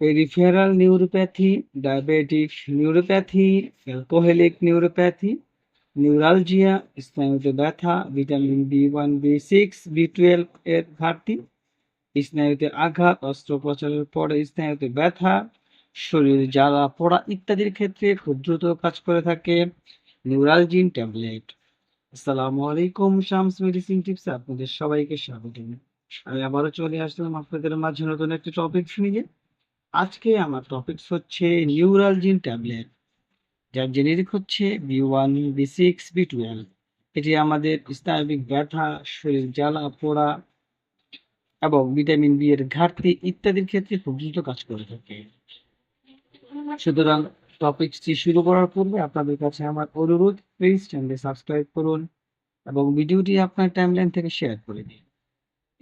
Peripheral neuropathy, diabetic neuropathy, alcoholic neuropathy, neuralgia, স্নায়ুতে ব্যথা, vitamin B one, B six, B twelve এর ঘাটতি, স্নায়ুতে আঘাত, অস্ত্রোপচারের পরে স্নায়ুতে ব্যথা, শরীর জ্বালা পোড়া ইত্যাদির ক্ষেত্রে খুব দ্রুত কাজ করে থাকে নিউরালজিন ট্যাবলেট আসসালামু আলাইকুম শামস মেডিসিন টিপসে আপনাদের সবাইকে স্বাগত আমি আবারও চলে আসলাম আপনাদের মাঝে নতুন একটি টপিকস নিয়ে। আজকে আমার টপিকস হচ্ছে নিউরালজিন ট্যাবলেট যার জেনেরিক হচ্ছে B one B six B twelve এটি আমাদের স্নায়বিক ব্যথা, শরীর জ্বালা, পোড়া এবং ভিটামিন বি এর ঘাটতি ইত্যাদির ক্ষেত্রে খুব দ্রুত কাজ করে থাকে। সুতরাং টপিকটি শুরু করার পূর্বে আপনাদের কাছে আমার অনুরোধ প্লিজ চ্যানেলটি সাবস্ক্রাইব করুন এবং ভিডিওটি আপনার টাইমলাইন থেকে শেয়ার করে দিন।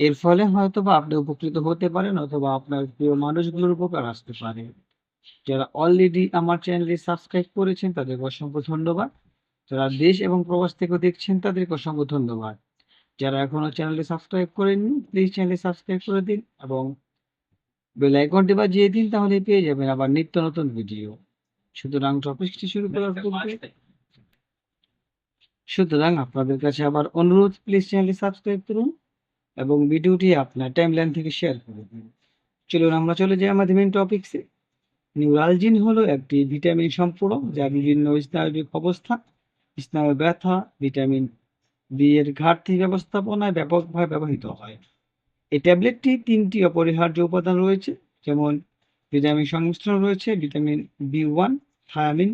এর ফলে হয়তো বা আপনি উপকৃত হতে পারেন অথবা আপনার প্রিয় মানুষগুলোর উপকার আসতে পারে। যারা অলরেডি আমার চ্যানেলটি সাবস্ক্রাইব করেছেন তাদেরকে অসংখ্য ধন্যবাদ। যারা দেশ এবং প্রবাস থেকে দেখছেন তাদেরকে অসংখ্য ধন্যবাদ। যারা এখনও চ্যানেলটি সাবস্ক্রাইব করেননি প্লিজ চ্যানেলটি সাবস্ক্রাইব করে দিন এবং বেল আইকনটি বাজিয়ে দিন তাহলে পেয়ে যাবেন আবার নিত্য নতুন ভিডিও সুতরাং টপিকটি শুরু করার পূর্বে সুতরাং আপনাদের কাছে আবার অনুরোধ প্লিজ চ্যানেলটি সাবস্ক্রাইব করুন। এবং ভিডিওটি আপনার টাইমলাইন থেকে শেয়ার করে দিন। চলুন আমরা চলে যাই আমাদের মেন টপিকসে নিউরালজিন হলো একটি ভিটামিন সম্পূরক যা বিভিন্ন স্নায়বিক অবস্থা, স্নায়ু ব্যথা ভিটামিন বি এর ঘাটতি ব্যবস্থাপনায় ব্যাপকভাবে ব্যবহৃত হয়। এই ট্যাবলেটটি তিনটি অপরিহার্য উপাদান রয়েছে, যেমন ভিটামিন সংমিশ্রণ রয়েছে vitamin B one thiamine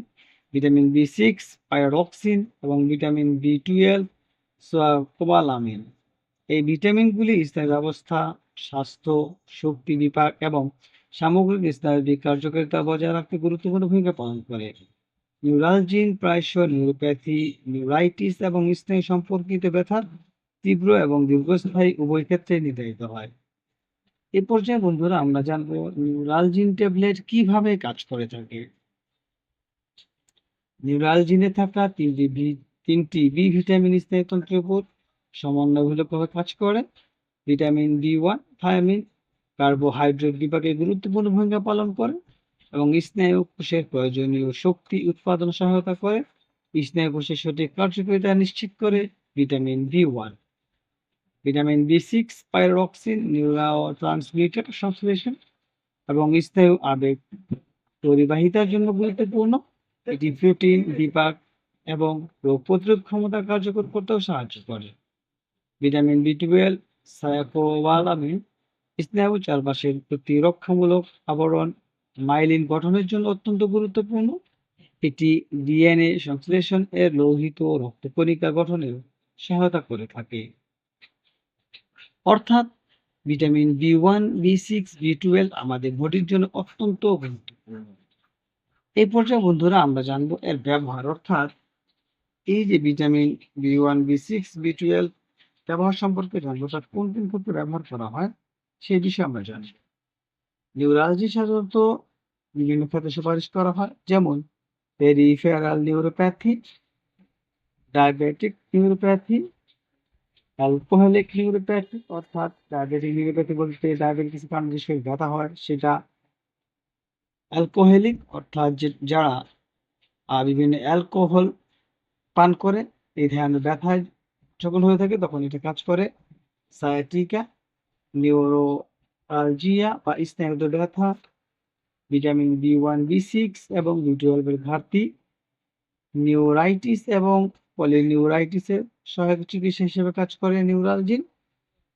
vitamin B six pyridoxine এবং ভিটামিন বি টুয়েলভ কোবালামিন এই ভিটামিনগুলি স্নায়ু ব্যবস্থা, স্বাস্থ্য, শক্তি বিপাক এবং সামগ্রিক স্নায়বিক কার্যকারিতা বজায় রাখতে গুরুত্বপূর্ণ ভূমিকা পালন করে। নিউরালজিন প্রায়শ নিউরোপ্যাথি, নিউরাইটিস এবং স্নায়ু সম্পর্কিত ব্যথার তীব্র এবং দীর্ঘস্থায়ী উভয় ক্ষেত্রে নির্ধারিত হয়। এ পর্যায়ে বন্ধুরা আমরা জানব নিউরালজিন ট্যাবলেট কীভাবে কাজ করে থাকে। নিউরালজিনে থাকা তিনটি বি তিনটি বি ভিটামিন স্নায়ুতন্ত্রের উপর সমন্বয়মূলকভাবে কাজ করে। Vitamin B one thiamine, carbohydrate বিভাগে গুরুত্বপূর্ণ ভূমিকা পালন করে এবং স্নায়ু কোষের প্রয়োজনীয় শক্তি উৎপাদন সহায়তা করে। স্নায়ু কোষের সঠিক কার্যকারিতা নিশ্চিত করে vitamin B one vitamin B six pyridoxine neurotransmitter সংশ্লেষণ এবং স্নায়ু আবেগ পরিবাহিতার জন্য গুরুত্বপূর্ণ। এটি প্রোটিন বিপাক এবং রোগ প্রতিরোধ ক্ষমতা কার্যকর করতেও সাহায্য করে। ভিটামিন বি টুয়েলভ সায়াকোওয়ালামিন স্নায়ু চারপাশের প্রতিরক্ষামূলক আবরণ, মাইলিন গঠনের জন্য অত্যন্ত গুরুত্বপূর্ণ। এটি ডিএনএ সংশ্লেষণ এর লোহিত রক্তকণিকা গঠনেও সহায়তা করে থাকে। অর্থাৎ vitamin B one B six B twelve আমাদের বডির জন্য অত্যন্ত গুরুত্বপূর্ণ। এই পর্যায়ে বন্ধুরা আমরা জানব এর ব্যবহার। অর্থাৎ এই যে vitamin B one B six B twelve ব্যবহার সম্পর্কে জানব তার কোন কোন ক্ষেত্রে ব্যবহার করা হয়, সেই বিষয়ে আমরা জানি। নিউরালজি সাধারণত বিভিন্ন ক্ষেত্রে সুপারিশ করা হয়, যেমন peripheral neuropathy, diabetic neuropathy, alcoholic neuropathy, অর্থাৎ ডায়াবেটিক নিউরোপ্যাথি বলতে ডায়াবেটিস কারণে যে শরীর ব্যথা হয়, সেটা অ্যালকোহলিক, অর্থাৎ যে যারা বিভিন্ন অ্যালকোহল পান করে, এই ধরনের ব্যথায় যখন হয়ে থাকে তখন এটা কাজ করে। সায়াটিকা নিউরোআলজিয়া বা স্নায়ুদের ব্যথা vitamin B one B six এবং বি টুয়েলভের ঘাটতি নিউরাইটিস এবং পলিনিউরাইটিসের সহায়ক চিকিৎসা হিসেবে কাজ করে নিউরালজিন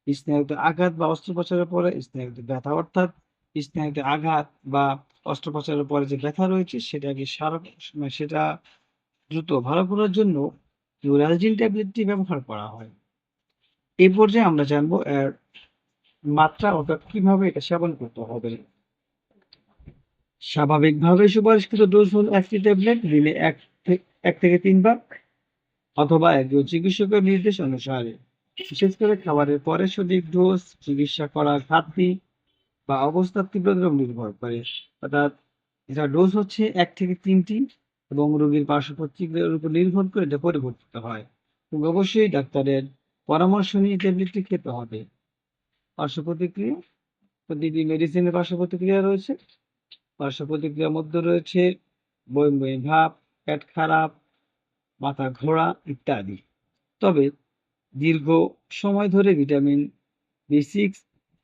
স্নায়ুতে আঘাত বা অস্ত্রোপচারের পরে স্নায়ুতে ব্যথা অর্থাৎ স্নায়ুতে আঘাত বা অস্ত্রোপচারের পরে যে ব্যথা রয়েছে সেটাকে সারা মানে সেটা দ্রুত ভালো করার জন্য নিউরালজিন ট্যাবলেটটি ব্যবহার করা হয়। এই পর্যায়ে আমরা জানব এর মাত্রা অর্থাৎ কীভাবে এটা সেবন করতে হবে। স্বাভাবিকভাবে সুপারিশকৃত ডোজ হল একটি ট্যাবলেট দিনে এক থেকে এক থেকে তিনবার, অথবা একজন চিকিৎসকের নির্দেশ অনুসারে। বিশেষ করে খাবারের পরে সঠিক ডোজ চিকিৎসা করার ঘাটতি, বা অবস্থার তীব্রতার নির্ভর করে। অর্থাৎ এটা ডোজ হচ্ছে এক থেকে তিনটি এবং রোগীর পার্শ্ব প্রতিক্রিয়ার উপর নির্ভর করে এটা পরিবর্তিত হয়। অবশ্যই ডাক্তারের পরামর্শ নিয়ে ট্যাবলেটটি খেতে হবে। পার্শ্ব প্রতিক্রিয়া প্রতিটি মেডিসিনের পার্শ্ব প্রতিক্রিয়া রয়েছে। পার্শ্ব প্রতিক্রিয়ার মধ্যে রয়েছে বমি বমি ভাব, পেট খারাপ, মাথা ঘোরা ইত্যাদি। তবে দীর্ঘ সময় ধরে ভিটামিন বি সিক্স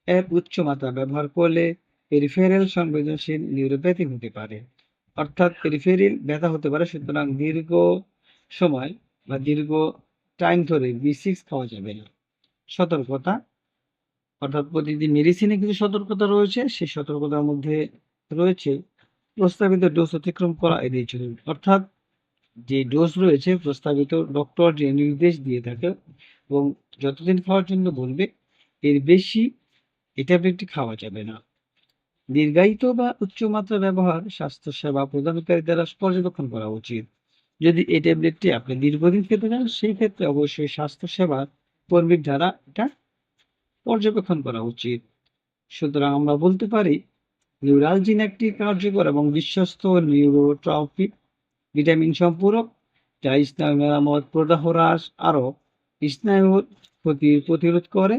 এর উচ্চ মাত্রা ব্যবহার করলে পেরিফেরাল সংবেদনশীল নিউরোপ্যাথি হতে পারে। অর্থাৎ পেরিফেরিল ব্যথা হতে পারে, সুতরাং দীর্ঘ সময় বা দীর্ঘ টাইম ধরে বি সিক্স খাওয়া যাবে না। সতর্কতা, অর্থাৎ প্রতিদিন মেডিসিনে কিছু সতর্কতা রয়েছে, সেই সতর্কতার মধ্যে রয়েছে প্রস্তাবিত ডোজ অতিক্রম করা এড়িয়ে চলুন। অর্থাৎ যে ডোজ রয়েছে, প্রস্তাবিত ডক্টর যে নির্দেশ দিয়ে থাকে এবং যতদিন খাওয়ার জন্য বলবে, এর বেশি এই ট্যাবলেটটি খাওয়া যাবে না। দীর্ঘায়িত বা উচ্চমাত্রা ব্যবহার স্বাস্থ্যসেবা প্রদানকারী দ্বারা পর্যবেক্ষণ করা উচিত। যদি এই ট্যাবলেটটি আপনি দীর্ঘদিন খেতে চান, সেই ক্ষেত্রে অবশ্যই স্বাস্থ্যসেবা কর্মীর দ্বারা এটা পর্যবেক্ষণ করা উচিত। সুতরাং আমরা বলতে পারি, নিউরালজিন একটি কার্যকর এবং বিশ্বস্ত নিউরোট্রপিক ভিটামিন সম্পূরক, যা স্নায়ু মেরামত, প্রদাহ হ্রাস, আরও স্নায়ুর ক্ষতি প্রতিরোধ করে,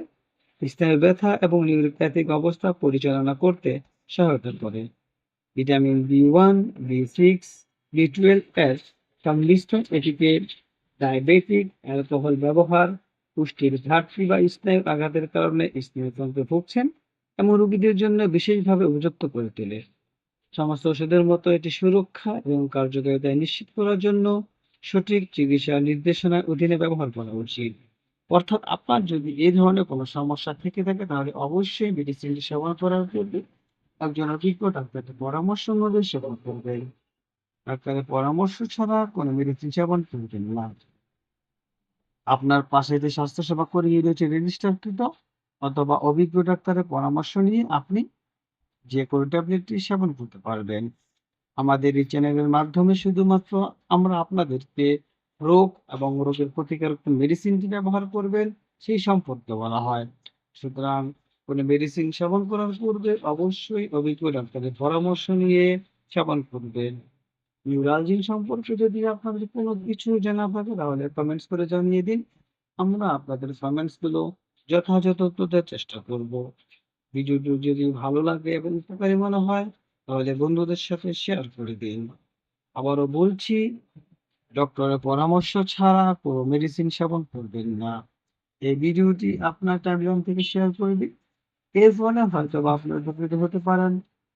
স্নায়ু ব্যথা এবং নিউরোপ্যাথিক অবস্থা পরিচালনা করতে সহায়তা করে। Vitamin B one, B six, B twelve এর সংমিশ্রণ এটিকে ডায়াবেটিক, অ্যালকোহল ব্যবহার, পুষ্টির ঘাটতি বা স্নায়ু আঘাতের কারণে স্নায়ুতন্ত্রে ভুগছেন এমন রোগীদের জন্য বিশেষভাবে উপযুক্ত করে তোলে। সমস্ত ওষুধের মতো এটি সুরক্ষা এবং কার্যকারিতা নিশ্চিত করার জন্য সঠিক চিকিৎসা নির্দেশনার অধীনে ব্যবহার করা উচিত। অর্থাৎ আপনার যদি এই ধরনের কোনো সমস্যা থেকে থাকে, তাহলে অবশ্যই মেডিসিনটি সেবন করা পূর্বে একজন অভিজ্ঞ ডাক্তারের পরামর্শ অনুযায়ী সেবন করবেন ডাক্তারের পরামর্শ ছাড়া কোনো মেডিসিন সেবন করবেন না। আপনার পাশে যে স্বাস্থ্যসেবা কর্মী রয়েছে রেজিস্টারকৃত অথবা অভিজ্ঞ ডাক্তারের পরামর্শ নিয়ে আপনি যে কোনো ট্যাবলেটটি সেবন করতে পারবেন। আমাদের এই চ্যানেলের মাধ্যমে শুধুমাত্র আমরা আপনাদেরকে রোগ এবং রোগের প্রতিকারক মেডিসিনটি ব্যবহার করবেন, সেই সম্পর্কে বলা হয়। সুতরাং কোনো মেডিসিন সেবন করার পূর্বে অবশ্যই অভিজ্ঞ ডাক্তারের পরামর্শ নিয়ে সেবন করবেন। নিউরালজিন সম্পর্কে যদি আপনাদের কোনো কিছু জানা থাকে, তাহলে কমেন্টস করে জানিয়ে দিন। আমরা আপনাদের কমেন্টসগুলো যথাযথ দেওয়ার চেষ্টা করব। ভিডিওটি যদি ভালো লাগে এবং উপকারী মনে হয়, তাহলে বন্ধুদের সাথে শেয়ার করে দিন। আবারও বলছি ডক্টরের পরামর্শ ছাড়া কোনো মেডিসিন সেবন করবেন না। এই ভিডিওটি আপনার টাইমলাইন থেকে শেয়ার করে দিন। এর ফলে হয়তো বা আপনার উপকৃত হতে পারেন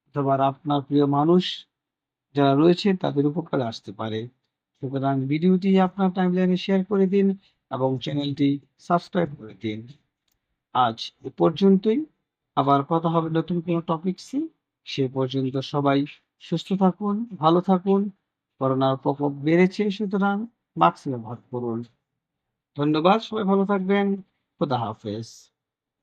অথবা আপনার প্রিয় মানুষ যারা রয়েছে তাদের উপকারে আসতে পারে। সুতরাং ভিডিওটি আপনার টাইমলাইনে শেয়ার করে দিন এবং চ্যানেলটি সাবস্ক্রাইব করে দিন। আজ এ পর্যন্তই। আবার কথা হবে নতুন কোনো টপিকসে সে পর্যন্ত সবাই সুস্থ থাকুন, ভালো থাকুন। করোনার প্রকোপ বেড়েছে, সুতরাং মাস্ক ব্যবহার করুন। ধন্যবাদ, সবাই ভালো থাকবেন। খোদা হাফেজ।